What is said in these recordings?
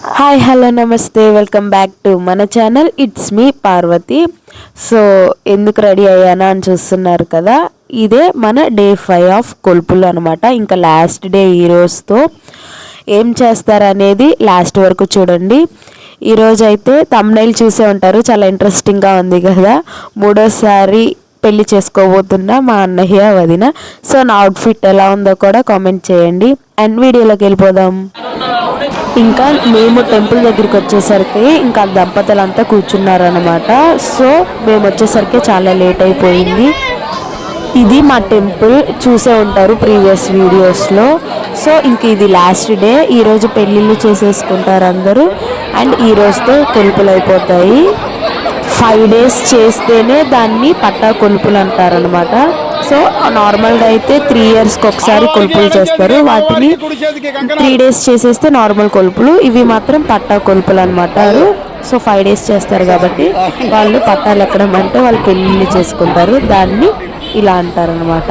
Hi hello namaste welcome back to మన channel it's me Parvathi so ఎందుకు ready అయ్యానా అని చూస్తున్నారు కదా? ఇదే మన డే ఫైవ్ ఆఫ్ కొలుపులు అనమాట ఇంకా లాస్ట్ డే హీరోస్తో ఏం చేస్తారనేది లాస్ట్ వరకు చూడండి. ఈరోజు అయితే తమ్నైల్ చూసే ఉంటారు. చాలా ఇంట్రెస్టింగ్గా ఉంది కదా? మూడోసారి పెళ్ళి చేసుకోబోతున్న మా అన్నయ్య వదిన. సో నా అవుట్ఫిట్ ఎలా ఉందో కూడా కామెంట్ చేయండి. అండ్ వీడియోలోకి వెళ్ళిపోదాం. ఇంకా మేము టెంపుల్ దగ్గరికి వచ్చేసరికి ఇంకా దంపతులంతా కూర్చున్నారనమాట సో మేము వచ్చేసరికి చాలా లేట్ అయిపోయింది. ఇది మా టెంపుల్ చూసే ఉంటారు ప్రీవియస్ వీడియోస్లో. సో ఇంక ఇది లాస్ట్ డే. ఈరోజు పెళ్ళిళ్ళు చేసేసుకుంటారు అందరూ. అండ్ ఈ రోజుతో కొలుపులు అయిపోతాయి ఫైవ్ డేస్ చేస్తేనే దాన్ని పట్టా కొలుపులు అంటారనమాట సో నార్మల్గా అయితే త్రీ ఇయర్స్కి ఒకసారి కొలుపులు చేస్తారు. వాటిని త్రీ డేస్ చేసేస్తే నార్మల్ కొలుపులు. ఇవి మాత్రం పట్టా కొలుపులు అనమాట సో ఫైవ్ డేస్ చేస్తారు కాబట్టి వాళ్ళు పట్టాలు ఎక్కడం అంటే వాళ్ళు పెళ్ళిళ్ళు చేసుకుంటారు దాన్ని ఇలా అంటారనమాట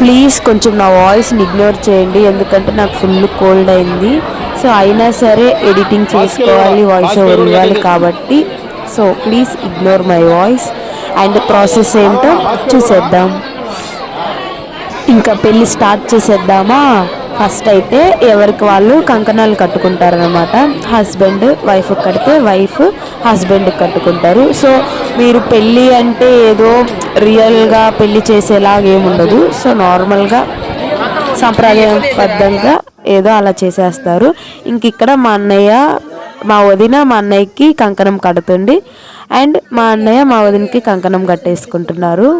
ప్లీజ్ కొంచెం నా వాయిస్ని ఇగ్నోర్ చేయండి ఎందుకంటే నాకు ఫుల్ కోల్డ్ అయింది. సో అయినా సరే ఎడిటింగ్ చేసుకోవాలి వాయిస్ ఓవర్ ఇవ్వాలి కాబట్టి. So please ignore my voice. And process ఏంటో చూసేద్దాం. ఇంకా పెళ్ళి స్టార్ట్ చేసేద్దామా? ఫస్ట్ అయితే ఎవరికి వాళ్ళు కంకణాలు కట్టుకుంటారనమాట హస్బెండ్ వైఫ్ కడితే వైఫ్ హస్బెండ్ కట్టుకుంటారు. సో మీరు పెళ్ళి అంటే ఏదో రియల్గా పెళ్ళి చేసేలాగా ఏముండదు సో నార్మల్గా సంప్రదాయబద్ధంగా ఏదో అలా చేసేస్తారు. ఇంక ఇక్కడ మా అన్నయ్య మా వదిన మా అన్నయ్యకి కంకణం కడుతుంది అండ్ మా అన్నయ్య మా వదినకి కంకణం కట్టేసుకుంటున్నారు.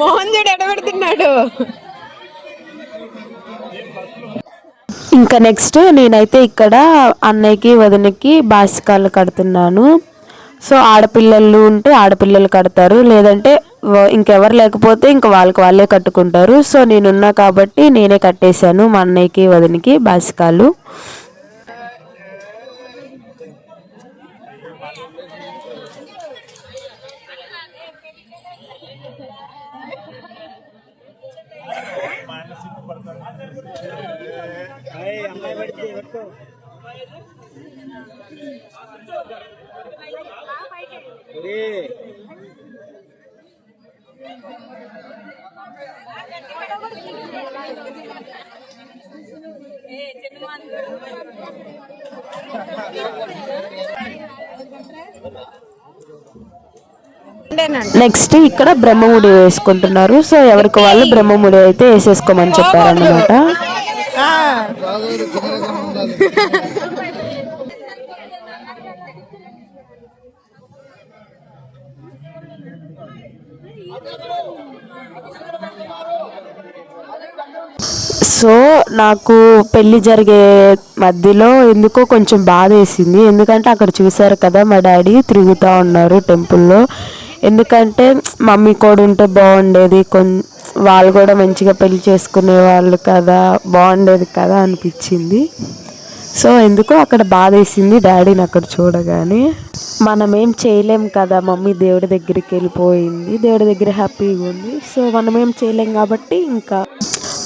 మోహన్ చూడు ఎడబెడుతున్నాడు ఇంకా నెక్స్ట్ నేనైతే ఇక్కడ అన్నయ్యకి వదినకి బాసికాలు కడుతున్నాను. సో ఆడపిల్లలు ఉంటే ఆడపిల్లలు కడతారు లేదంటే ఇంకెవరు లేకపోతే ఇంక వాళ్ళకి వాళ్ళే కట్టుకుంటారు. సో నేనున్నా కాబట్టి నేనే కట్టేశాను మా అన్నయ్యకి వదినకి బాసికాలు. నెక్స్ట్ ఇక్కడ బ్రహ్మముడి వేసుకుంటున్నారు. సో ఎవరికి వాళ్ళు బ్రహ్మముడి అయితే వేసేసుకోమని చెప్పారన్నమాట. సో నాకు పెళ్ళి జరిగే మధ్యలో ఎందుకో కొంచెం బాధ వేసింది ఎందుకంటే అక్కడ చూసారు కదా మా డాడీ తిరుగుతూ ఉన్నారు టెంపుల్లో. ఎందుకంటే మమ్మీ కూడా ఉంటే బాగుండేది. కొం వాళ్ళు కూడా మంచిగా పెళ్ళి చేసుకునే వాళ్ళు కదా బాగుండేది కదా అనిపించింది. సో ఎందుకో అక్కడ బాధ వేసింది డాడీని అక్కడ చూడగానే. మనం ఏం చేయలేం కదా మమ్మీ దేవుడి దగ్గరికి వెళ్ళిపోయింది. దేవుడి దగ్గర హ్యాపీగా ఉంది. సో మనం ఏం చేయలేం కాబట్టి ఇంకా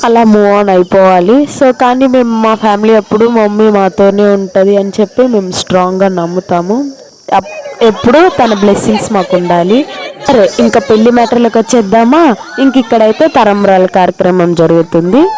అలా మూవ్ ఆన్ అయిపోవాలి. సో కానీ మేము మా ఫ్యామిలీ ఎప్పుడు మమ్మీ మాతోనే ఉంటుంది అని చెప్పి మేము స్ట్రాంగ్గా నమ్ముతాము. అప్- ఎప్పుడు తన బ్లెస్సింగ్స్ మాకు ఉండాలి. సరే ఇంకా పెళ్ళి మ్యాటర్లకు వచ్చేద్దామా? ఇంక ఇక్కడైతే తరంబరాల కార్యక్రమం జరుగుతుంది.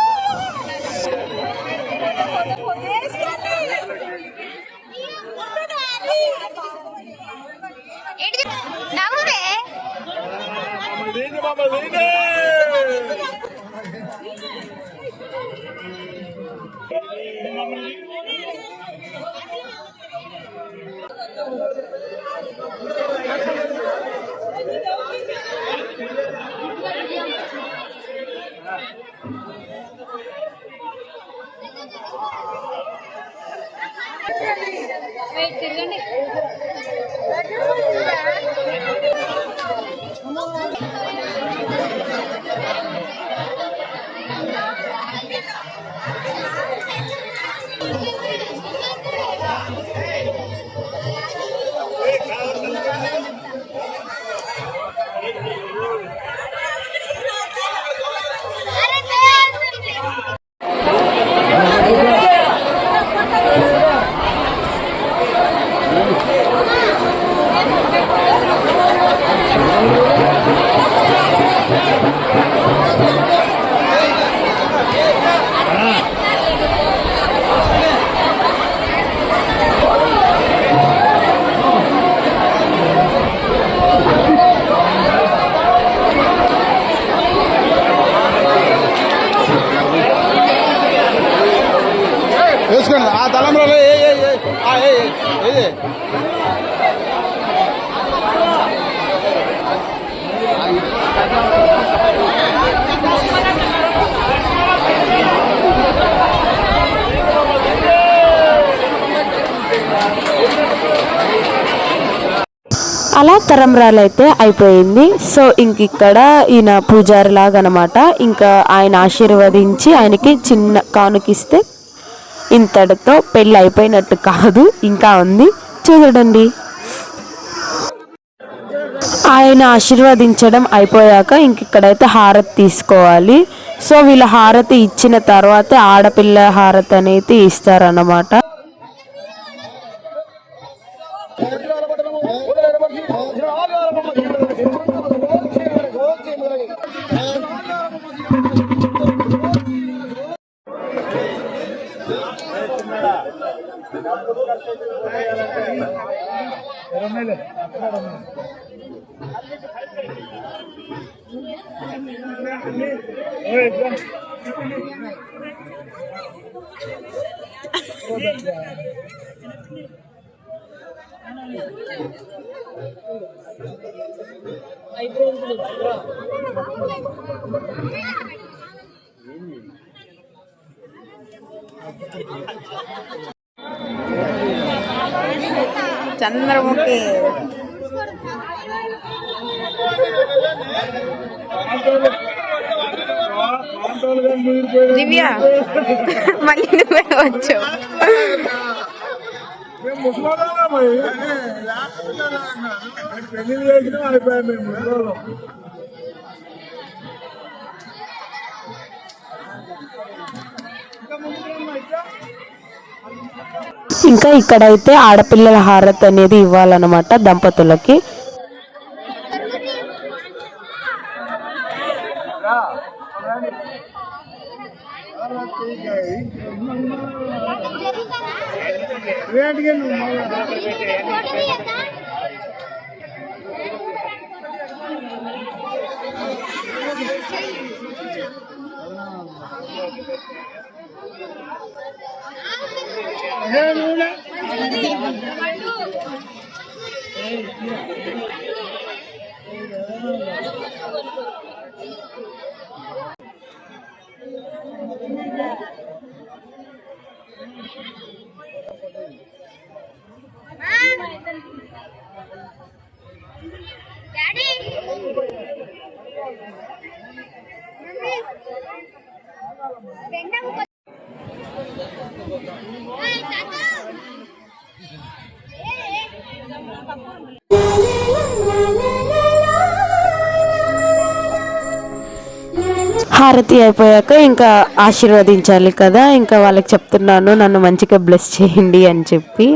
అలా తరంరాలైతే అయిపోయింది. సో ఇంక ఇక్కడ ఈయన పూజారి లాగా ఇంకా ఆయన ఆశీర్వదించి ఆయనకి చిన్న కానుకిస్తే ఇంతటితో పెళ్ళి అయిపోయినట్టు కాదు. ఇంకా ఉంది. చూడండి ఆయన ఆశీర్వదించడం అయిపోయాక ఇంక ఇక్కడైతే హారతి తీసుకోవాలి. సో వీళ్ళ హారతి ఇచ్చిన తర్వాత ఆడపిల్ల హారతి అనేది ఇస్తారన్నమాట. అయిపోయింది చంద్రముఖి. దివ్య మళ్ళీ నువ్వే వచ్చావు. పెళ్ళి చేసినా అయిపోయాం మేము ముసలోళ్ళం. ఇంకా ఇక్కడైతే ఆడపిల్లల హారతి అనేది ఇవ్వాలన్నమాట దంపతులకి. ఏంటికి నువ్వు హారతి అయిపోయాక ఇంకా ఆశీర్వదించాలి కదా ఇంకా వాళ్ళకి చెప్తున్నాను నన్ను మంచిగా బ్లెస్ చేయండి అని చెప్పి.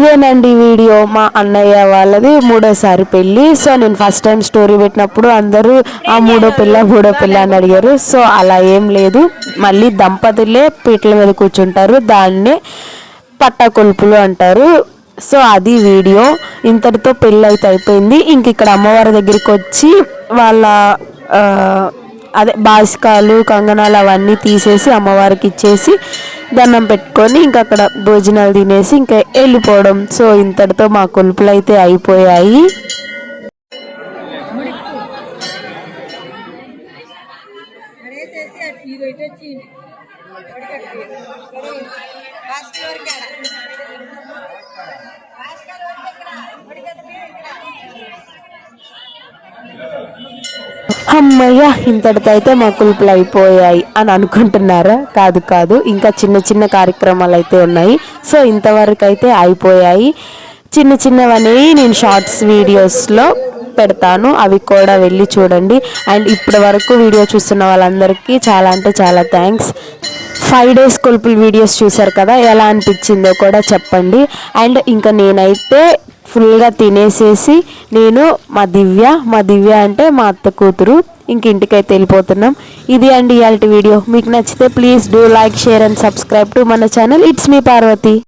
ఇదేనండి వీడియో. మా అన్నయ్య వాళ్ళది మూడోసారి పెళ్ళి. సో నేను ఫస్ట్ టైం స్టోరీ పెట్టినప్పుడు అందరూ ఆ మూడో పిల్ల మూడో పిల్ల అని అడిగారు. సో అలా ఏం లేదు. మళ్ళీ దంపతులే పీటల మీద కూర్చుంటారు. దాన్నే పట్టకొల్పులు అంటారు. సో అది వీడియో. ఇంతటితో పెళ్ళి అయితే అయిపోయింది. ఇంక ఇక్కడ అమ్మవారి దగ్గరికి వచ్చి వాళ్ళ అదే బాసికాలు కంగనాలు అవన్నీ తీసేసి అమ్మవారికి ఇచ్చేసి దండం పెట్టుకొని ఇంకా అక్కడ భోజనాలు తినేసి ఇంకా వెళ్ళిపోవడం. సో ఇంతటితో మా కొలుపులు అయితే అయిపోయాయి. వేసేసి వచ్చి వడకట్టి. భాస్కర్ వరకు ఆడ. భాస్కర్ వరకు ఇక్కడ. వడకట్టి ఇక్కడ. అమ్మయ్య ఇంతటితో అయితే మా కులుపులు అయిపోయాయి అని అనుకుంటున్నారా? కాదు కాదు. ఇంకా చిన్న చిన్న కార్యక్రమాలు అయితే ఉన్నాయి. సో ఇంతవరకు అయితే అయిపోయాయి. చిన్న చిన్నవని నేను షార్ట్స్ వీడియోస్లో పెడతాను. అవి కూడా వెళ్ళి చూడండి. అండ్ ఇప్పటి వరకు వీడియో చూస్తున్న వాళ్ళందరికీ చాలా అంటే చాలా థ్యాంక్స్. ఫైవ్ డేస్ కొలుపుల వీడియోస్ చూశారు కదా? ఎలా అనిపించిందో కూడా చెప్పండి. అండ్ ఇంకా నేనైతే ఫుల్గా తినేసేసి నేను మా దివ్య మా దివ్య అంటే మా అత్త కూతురు. ఇంక ఇంటికైతే వెళ్ళిపోతున్నాం. ఇది అండి ఇవాళ వీడియో. మీకు నచ్చితే please do like share and subscribe to మన ఛానల్. It's me Parvathi